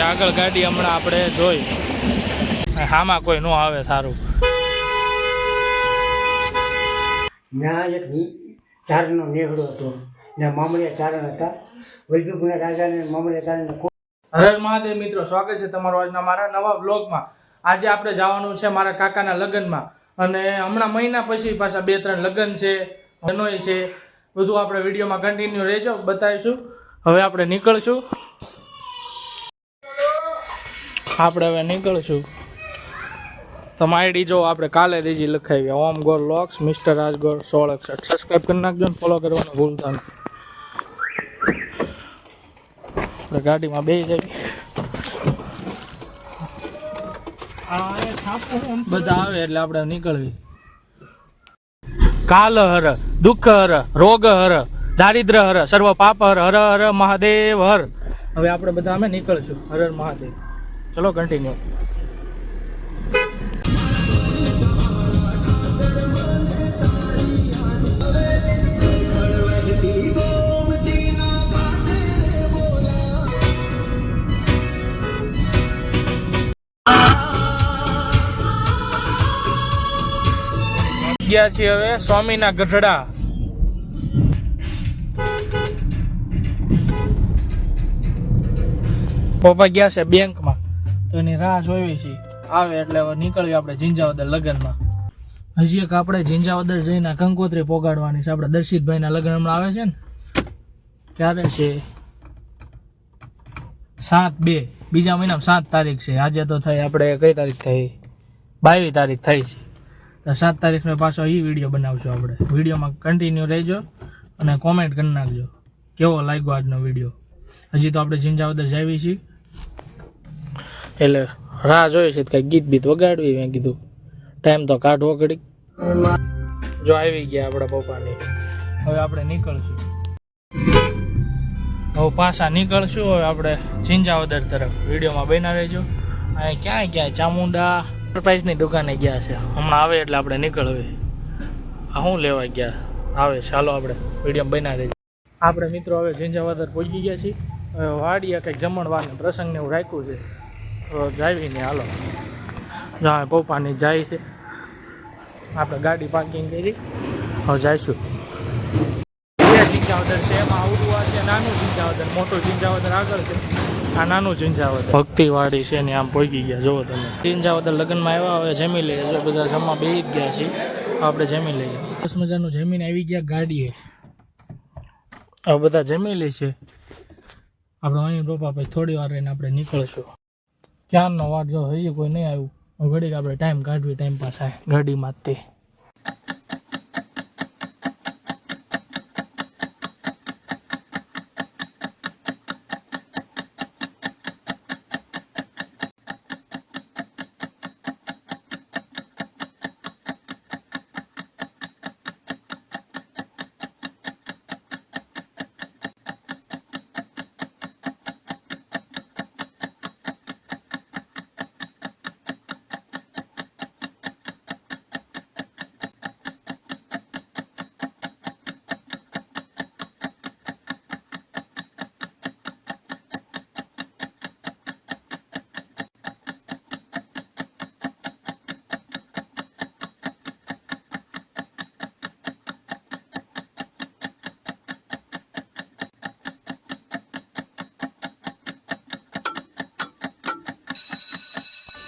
છે. આગળ ગાડી હમણાં આપણે જોઈ. હામાં કોઈ ન આવે સારું. ત્યાં એક ચારનો નેહડો હતો. ને મામલિયા ચારણ હતા. વલ્લભીપુરના રાજાને મામલિયા ચારણને હરર મહાદેવ મિત્રો સ્વાગત છે તમારો આજના મારા નવા વ્લોગમાં. આજે આપણે જવાનું છે મારા કાકાના લગ્નમાં. અને હમણાં મહિના પછી પાછા બે ત્રણ લગ્ન છે જનોય છે. બધું આપણે વિડીયોમાં કન્ટિન્યુ રહેજો બતાવીશું. હવે આપણે નીકળશું. આપણે હવે નીકળશું. તમે આઈડી જો આપણે કાલે દીજી લખાવી ઓમ ગોર લોક્સ મિસ્ટર રાજગોર સોળ એકસઠ. સબસ્ક્રાઈબ કરી નાખજો ને ફોલો કરવાનું ભૂલતા નહીં. આપણે ગાડીમાં બે જઈ. બધા આવે એટલે આપણે નીકળવી. કાલ હર દુઃખ હર રોગ હર દારિદ્ર હર સર્વ પાપ હર હર હર મહાદેવ હર. હવે આપણે બધા અમે નીકળશું. હર હર મહાદેવ. ચલો કન્ટિન્યુ ગયા છીએ હવે સ્વામીના ગઢડા. પપ્પા ગયા છે બેંકમાં તો એની રાહ જોઈ છે. આવે એટલે હવે નીકળવી આપણે ઝીંઝાવદર લગ્નમાં. હજી એક આપણે ઝીંઝાવદર જઈને કંકોત્રી પોગાડવાની છે. આપણે દર્શિતભાઈના લગ્ન હમણાં આવે છે ને? ક્યારે છે? સાત બે. બીજા મહિનામાં સાત તારીખ છે. આજે તો થઈ આપણે કઈ તારીખ થઈ? બાવીસ તારીખ થઈ છે. તો સાત તારીખનો પાછો એ વીડિયો બનાવશું આપણે. વિડીયોમાં કન્ટિન્યુ રહેજો અને કોમેન્ટ કરી નાખજો. કેવો લાગ્યો આજનો વીડિયો? હજી તો આપણે ઝીંઝાવદર જાવી છીએ. એટલે રાહ જોઈએ છે કંઈક ગીત બીત વગાડવી મેં કીધું. ટાઈમ તો કાઢવો ઘડીક. જો આવી ગયા આપણા પપ્પાની. હવે આપણે નીકળશું. હવે પાછા નીકળશું. હવે આપણે ઝીંઝાવદર તરફ. વિડીયોમાં બન્યા રહેજો. અહીં ક્યાંય ક્યાંય ચામુંડા સરપ્રાઈઝની દુકાને ગયા છે. હમણાં આવે એટલે આપણે નીકળવી. આ શું લેવા ગયા? આવે ચાલો આપણે વીડિયો બના રહેજો. આપણે મિત્રો હવે ઝીંઝાવદર પહોંચી ગયા છીએ. હવે વાડીએ કંઈક જમણવારને પ્રસંગને એવું રાખ્યું છે. જાવીને હાલો. જાય પપ્પાની જાય છે. આપણે ગાડી પાર્કિંગ કરી. હવે જઈશું. બે ઝીંઝાવદર છે, એમાં આવડું આ છે, નાનું ઝીંઝાવદર મોટું ઝીંઝાવદર આગળ છે. આ નાનું ઝીંઝાવદર ભક્તિવાડી છે ને આમ પહોંચી ગયા, જુઓ તમે. ઝીંઝાવદર લગ્નમાં આવ્યા હવે જમી લઈએ. જો બધા જમવા જ ગયા છે, આપણે જમી લઈએ. મજાનું જમીને આવી ગયા ગાડીએ. હવે બધા જમી લે છે. આપણે અહીં રોપા પછી થોડી વાર રહીને આપણે નીકળશું. ક્યારનો વાટ જો હજી કોઈ નહીં આવ્યું. ઘડીક આપણે ટાઈમ કાઢવી ટાઈમ પાસ થાય. ગાડીમાં તે.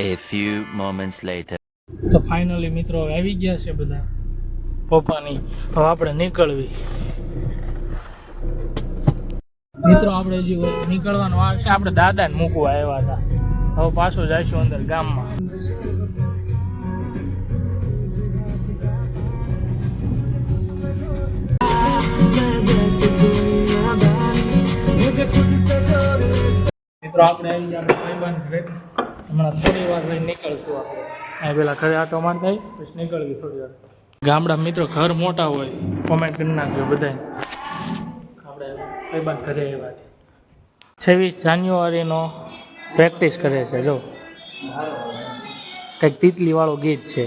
A few moments later. તો ફાઇનલી મિત્રો આવી ગયા છે બધા. પપ્પાની. હવે આપણે નીકળવી. મિત્રો આપણે હજી નીકળવાનો વાર છે. આપણે દાદાને મૂકવા આવ્યા હતા. હવે પાછું જઈશું અંદર ગામમાં. મિત્રો આપણે આવી ગયા ભાઈબંધ હમણાં થોડી વાર રહીને નીકળશું આપણે. અહીં પેલા ઘરે આટો થાય પછી નીકળવી થોડી વાર. ગામડા મિત્રો ઘર મોટા હોય. કોમેન્ટ કરી નાખજો બધાને આપણે ભાઈબંધ ઘરે એવા છે? છવ્વીસ જાન્યુઆરીનો પ્રેક્ટિસ કરે છે જો. કંઈક તીતલીવાળો ગીત છે.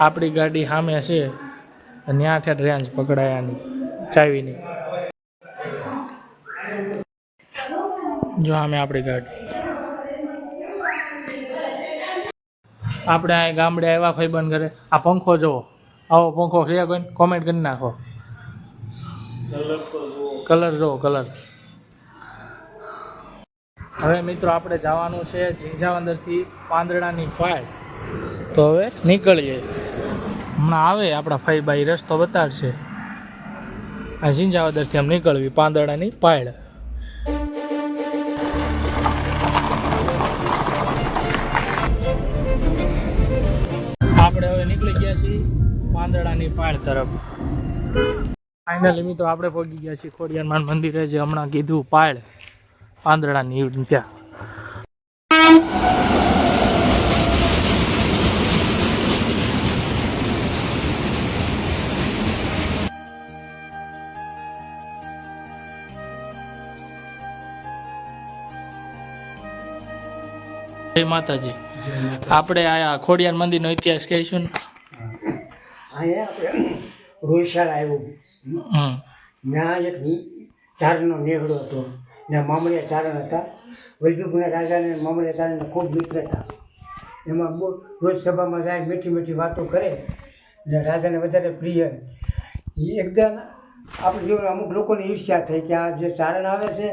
આપણી ગાડી સામે છે. અને ત્યાં ઠેઠ રેન્જ પકડાયાની ચાવીની. જો આમે આપણી ગાડી. આપણે આ ગામડે આવ્યા ભાઈબંધ ઘરે. આ પંખો જુઓ આવો પંખો છે કોઈ કોમેન્ટ કરી નાખો. કલર જુઓ કલર હવે મિત્રો આપણે જવાનું છે ઝીંઝાવંદરથી પાંદડાની ફાય તો હવે નીકળીએ. હમણાં આવે આપણા ફાઈબાઈ રસ્તો બતાડશે. આ ઝીંઝાવદરથી આમ નીકળવી પાંદડાની પાયડ પાંદડાની પાળ તરફ. ફાઇનલી મિત્રો આપણે પહોંચી ગયા છીએ ખોડિયારમાન મંદિરે જે હમણાં કીધું પાળ. પાંદડાની ત્યાં. જય માતાજી. આપણે આ ખોડિયાર મંદિરનો ઇતિહાસ કહીશું અહીંયા આપણે રોહિશાળા આવ્યું. ત્યાં એક ચારણનો નેહડો હતો. ને મામળિયા ચારણ હતા. વલ્લભીપુરના રાજાને મામળિયા ચારણને ખૂબ મિત્ર હતા. એમાં બહુ રોજ સભામાં જાય મીઠી મીઠી વાતો કરે. ને રાજાને વધારે પ્રિય. એ એકદમ આપણે જીવન અમુક લોકોની ઈર્ષ્યા થઈ કે આ જે ચારણ આવે છે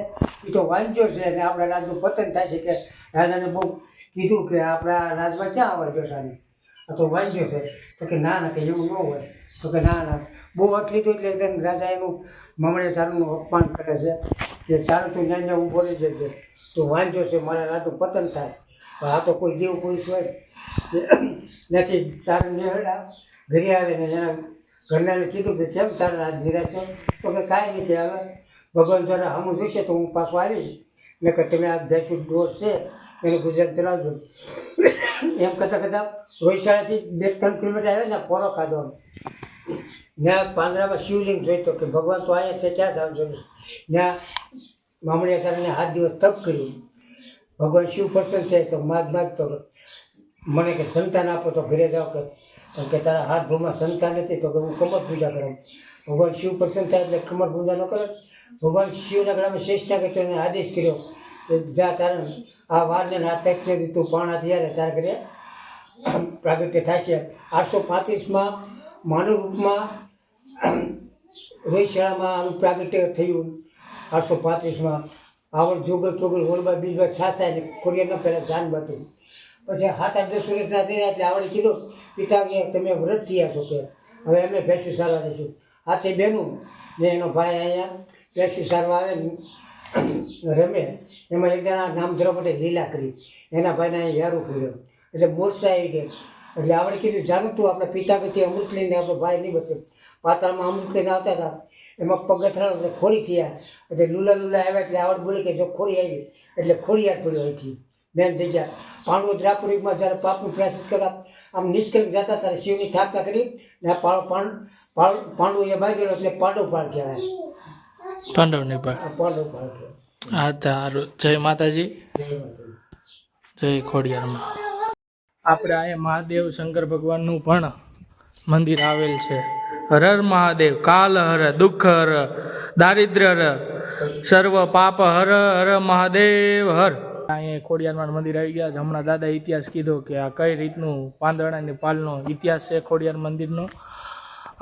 એ તો વાંચ્યો છે અને આપણા રાજનું પતન થાય છે કે રાજાને બહુ કીધું કે આપણા રાજમાં ક્યાં આવે જોશાની? આ તો વાંચ્યો છે. તો કે ના ના, કે એવું ન હોય. તો કે ના ના. બહુ અટલી તો એટલે એકદમ રાજા એનું મમણે ચારુનું અપમાન કરે છે કે ચારણ તું જ્યાં જ્યાં ઊભો રહી જશે તો વાંચ્યો છે, મારા રાતું પતન થાય. પણ આ તો કોઈ દેવ પુરુષ હોય. નથી ચારું નેહડા ઘરે આવે ને એના ઘરનાને કીધું કે કેમ ચારણ આજ નિરાશ છે? તો કે કાંઈ નહીં આવે ભગવાન જરા હમું જોશે તો હું પાછો આવીશ. ને કે તમે આ ભેંસું ડોર છે. એનું ગુજરાત ચલાવજો. એમ કરતાં કરતાં વૈશાળાથી બે ત્રણ કિલોમીટર આવ્યા ને પોરો ખાધો અમે. ત્યાં પાંદડામાં શિવલિંગ જોઈતો કે ભગવાન તો અહીંયા છે, ક્યાં જાવ જરૂર ત્યાં મામડિયા સાહેબને હાથ દિવસ તપ કર્યું. ભગવાન શિવ પ્રસન્ન થાય તો માગ માગતો મને કે સંતાન આપો તો ઘરે જાઓ કે. કેમ કે તારા હાથ ભૂમાં સંતાન નથી તો કે હું કમર પૂજા કરું. ભગવાન શિવ પ્રસન્ન થાય એટલે કમર પૂજા ન કરે. ભગવાન શિવના ગળામાં શ્રેષ્ઠ કે આદેશ કર્યો. કે જા આ વારને આ ટેકને તું પાણા ત્યારે ઘરે. પ્રાગટ્ય થાય છે આઠસો પાંત્રીસમાં માનવ રૂપમાં રોહિશાળામાં આનું પ્રાગટ્ય થયું. આઠસો પાંત્રીસમાં આવડ, જોગલ, ચોગલ હોલબા બીજબા છાસા ને કોરિયાના પહેલાં જાન બાતું પછી હાથ આઠ દસ વર્ષના થયા એટલે આવડે કીધું, પિતા કે તમે વ્રત થયા છો કે? હવે અમે ભેંસું સારવા દઈશું આ તે બેનું ને એનો ભાઈ અહીંયા ભેંસું સારવા આવે ને રમે. એમાં એક જણા નામ ધરવા માટે લીલા કરી. એના ભાઈને યારું કર્યો. એટલે મોરસા આવી ગયા એટલે આપણે કીધું જાણું તું આપણે પિતા પછી અમૃત લઈને આપણો ભાઈ નહીં બસે. પાતાળમાં અમૃત લઈને આવતા હતા. એમાં પગથરા એટલે ખોડી થયા. એટલે લુલા લુલા આવ્યા એટલે આવડ બોલી કે જો ખોડી આવી. એટલે ખોડી યાદ પડ્યો અહીંથી. બેન થઈ ગયા. પાંડવો દ્રાપુરીમાં જ્યારે પાપનું પ્રાસિત કરવા આમ નિષ્કર્મ જતા ત્યારે શિવની સ્થાપના કરી. ને પાળ પાંડ પાળ પાંડુ એ બાજુ એટલે પાંડવ પાળ કહેવાય. પાંડવની કહેવાય હા તારું જય માતાજી. જય ખોડિયારમાં. આપણે અહીંયા મહાદેવ શંકર ભગવાનનું પણ મંદિર આવેલ છે. હર હર મહાદેવ કાલ હર દુઃખ હર દારિદ્ર્ય હર સર્વ પાપ હર હર મહાદેવ હર. અહીંયા ખોડિયારમાં મંદિર આવી ગયા છે. હમણાં દાદા ઇતિહાસ કીધો કે આ કઈ રીતનું પાંદડાની પાલનો ઇતિહાસ છે ખોડિયાર મંદિરનો?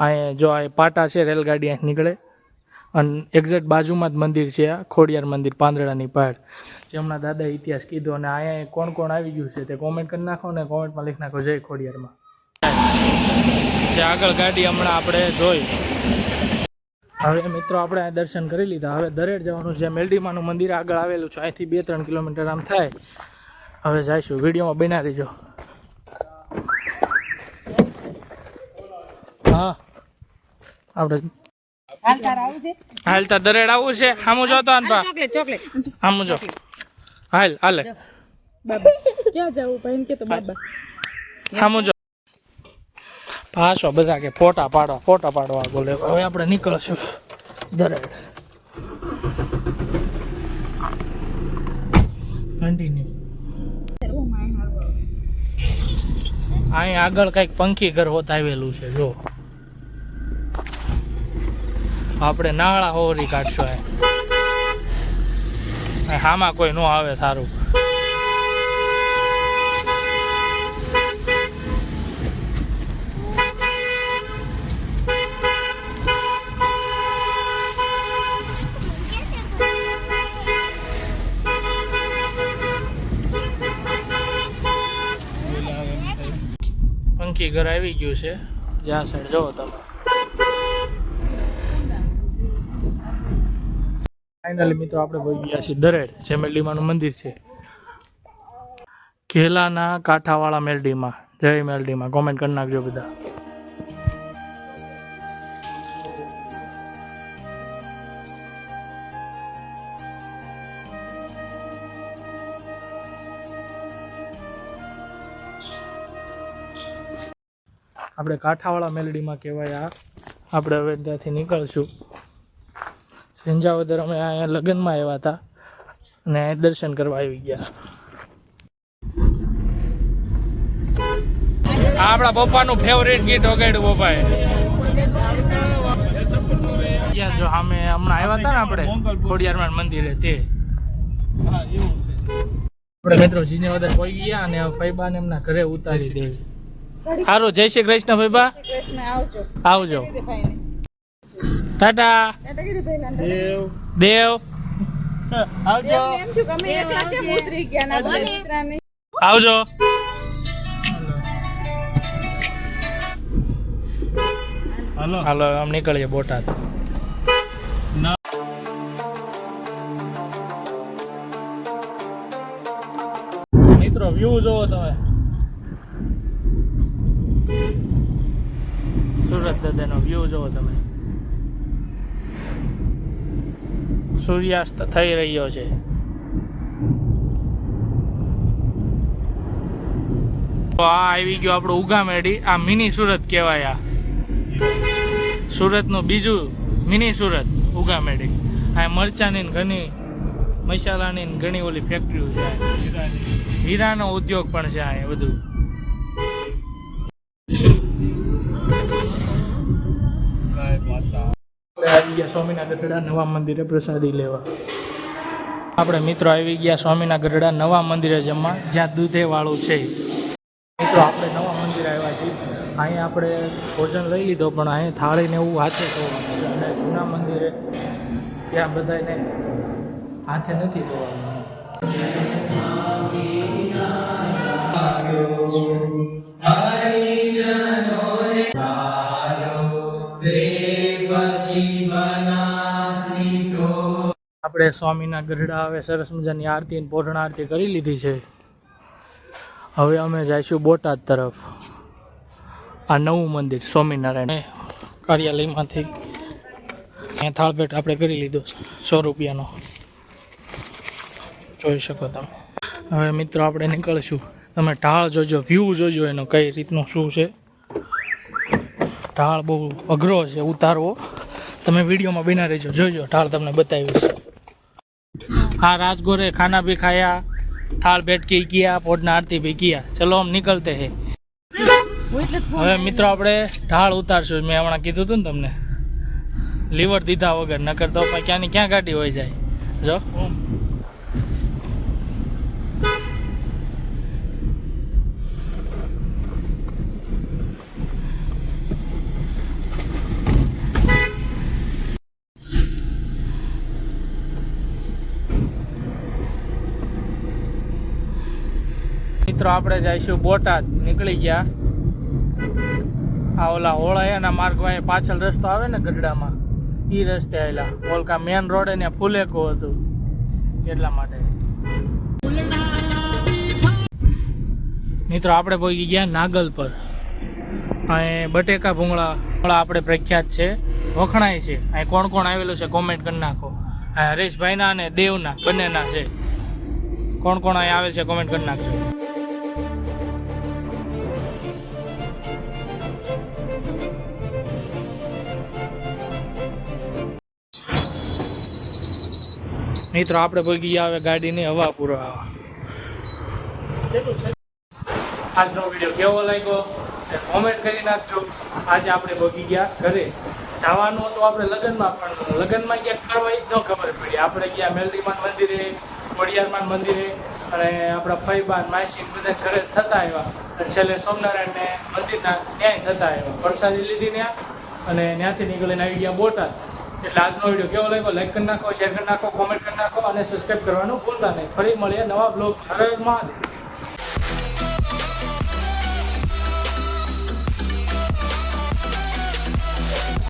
અહીંયા જો આ પાટા છે રેલગાડી અહીં નીકળે. અને એક્ઝેક્ટ બાજુમાં જ મંદિર છે આ ખોડિયાર મંદિર પાંદડાની પહાડ જે હમણાં દાદા ઇતિહાસ કીધો અને અહીંયા કોણ કોણ આવી ગયું છે તે કોમેન્ટ કરી નાખો ને કોમેન્ટમાં લખી નાખો. જય ખોડિયારમાં. જે આગળ ગાડી હમણાં આપણે જોઈ. હવે મિત્રો આપણે આ દર્શન કરી લીધા. હવે દરેડ જવાનું છે. મેલડીમાનું મંદિર આગળ આવેલું છે. અહીંથી બે ત્રણ કિલોમીટર આમ થાય. હવે જઈશું. વિડીયોમાં બના દેજો હા. આપણે હાલતા દરેડ આવું છે. સામું જોતો ને પા. Chocolate chocolate. સામું જો. હાલ હાલે. બાબા ક્યાં જવું ભાઈ? કે તો બાબા. સામું જો. પાછો બધા કે ફોટા પાડો ફોટા પાડવા બોલે હવે આપણે નીકળશું. દરેડ. કન્ટિન્યુ અહીં આગળ કંઈક પંખી ઘર હોત આવેલું છે જો. આપણે નાળા હોરી કાઢશો આમાં કોઈ ન આવે સારું પંખી ઘર આવી ગયું છે. જ્યાં સાઈડ જોવો તમે. ફાઇનલી મિત્રો આપણે વહી ગયા છીએ દરેડ જે મેલડીમાનું મંદિર છે. ખેલાના કાંઠાવાળા મેલડીમાં. જય મેલડીમાં. કોમેન્ટ કરી નાખજો બધા. આપણે કાંઠાવાળા મેલડીમાં કહેવાય. આ આપણે હવે ત્યાંથી નીકળશું. સંજાવદર અમે અહીંયા લગ્નમાં આવ્યા હતા અને દર્શન કરવા આવી ગયા. આપણા આપણા પપ્પાનું ફેવરેટ ગીત વગાડ્યું પપ્પાએ. જો અમે હમણાં આવ્યા હતા ને આપણે ખોડિયારમાં મંદિરે તે. આપણે મિત્રો જીનેવદર પહોંચી ગયા અને ફૈબાને એમના ઘરે ઉતારી દેવી સારું જય શ્રી કૃષ્ણ ફૈબા આવજો. આવજો. ટાટા. દેવ. દેવ. આવજો. આવજો. આવજો. હાલો. આમ નીકળીએ બોટાદ. મિત્રો વ્યૂ જોવો તમે. સુરત દાદાનો વ્યૂ જોવો તમે. સૂર્યાસ્ત થઈ રહ્યો છે. તો આ આવી ગયો આપણો ઉગામેડી, આ મિની સુરત કહેવાય આ. સુરતનું બીજું મિની સુરત ઉગામેડી. આ મરચાની ઘણી, મસાલાની ઘણી ઓલી ફેક્ટરીઓ છે હીરાનો. ઉદ્યોગ પણ છે આ બધું. સ્વામીના ગઢડા નવા મંદિરે પ્રસાદી લેવા. આપણે મિત્રો આવી ગયા સ્વામીના ગઢડા નવા મંદિરે જમવા, જ્યાં દૂધે વાળું છે. મિત્રો, આપણે નવા મંદિરે આવ્યા છીએ. અહીંયા આપણે ભોજન લઈ લીધો, પણ અહીંયા થાળીને એવું હાથે ધોવાનું જૂના મંદિરે ત્યાં બધાને હાથે નથી ધોવાનું. આપણે સ્વામીના ગઢડા હવે સરસ મજાની આરતી અને પોઢણ આરતી કરી લીધી છે. હવે અમે જઈશું બોટાદ તરફ. આ નવું મંદિર સ્વામિનારાયણ કાર્યાલયમાંથી. અહીંયા થાળપેટ આપણે કરી લીધો સો રૂપિયાનો. જોઈ શકો તમે. હવે મિત્રો આપણે નીકળશું. તમે ઢાળ જોજો વ્યૂ જોજો એનો કઈ રીતનું શું છે. ઢાળ બહુ અઘરો છે, ઉતારવો. તમે વિડીયોમાં બિના રહેજો, જોજો, ઢાળ તમને બતાવીશ हाँ राजगोरे खाना भी खाया थाल बैठ के किया पोटना आरती भी किया चलो हम निकलते हैं હું એટલે જ હવે મિત્રો આપણે ઢાળ ઉતારશું મેં હમણાં કીધું હતું ને તમને લીવર દીધા વગર નકર તો પછી ક્યાંની ક્યાં ગાડી હોય જાય જો મિત્રો, આપણે જઈશું બોટાદ. નીકળી ગયા. આ ઓલા હોળાયાના માર્ગમાં પાછળ રસ્તો આવે ને ગઢડામાં એ રસ્તે આવેલા ઓલકા મેન રોડ ને ફુલેકો હતું. એટલા માટે. મિત્રો, આપણે પહોંચી ગયા નાગલ પર. અહીં બટેકા ભૂંગળા ભૂંગળા આપણે પ્રખ્યાત છે. વખણાય છે. અહીં કોણ કોણ આવેલું છે કોમેન્ટ કરી નાખો. હરેશભાઈના અને દેવના, બંનેના છે. કોણ કોણ અહીં આવેલ છે કોમેન્ટ કરી નાખજો. મિત્રો આપણે પહોંચી ગયા ગાડી ગાડીની હવા પુરવા. આજનો વીડિયો કેવો લાગ્યો એ કોમેન્ટ કરી નાખજો. આજે આપણે પહોંચી ગયા ઘરે. જવાનું હતું આપણે લગ્નમાં, પણ લગ્નમાં ક્યાંક કરવા જ ન ખબર પડી. આપણે ગયા મેલરીમાન મંદિરે, ખોડિયારમાન મંદિરે, અને આપણા ફૈબાન માસી બધા ઘરે થતા આવ્યા. અને છેલ્લે સોમનારાયણને મંદિરના ન્યાય થતા આવ્યા. પ્રસાદી લીધી ત્યાં, અને ત્યાંથી નીકળીને આવી ગયા બોટાદ. એટલે આજનો વીડિયો કેવો લાગ્યો? લાઈક કરી નાખો શેર કરી નાખો કોમેન્ટ કરી નાખો અને સબસ્ક્રાઈબ કરવાનું ભૂલતા નહીં. ફરી મળીએ નવા બ્લોગ હર હર મહાદેવ.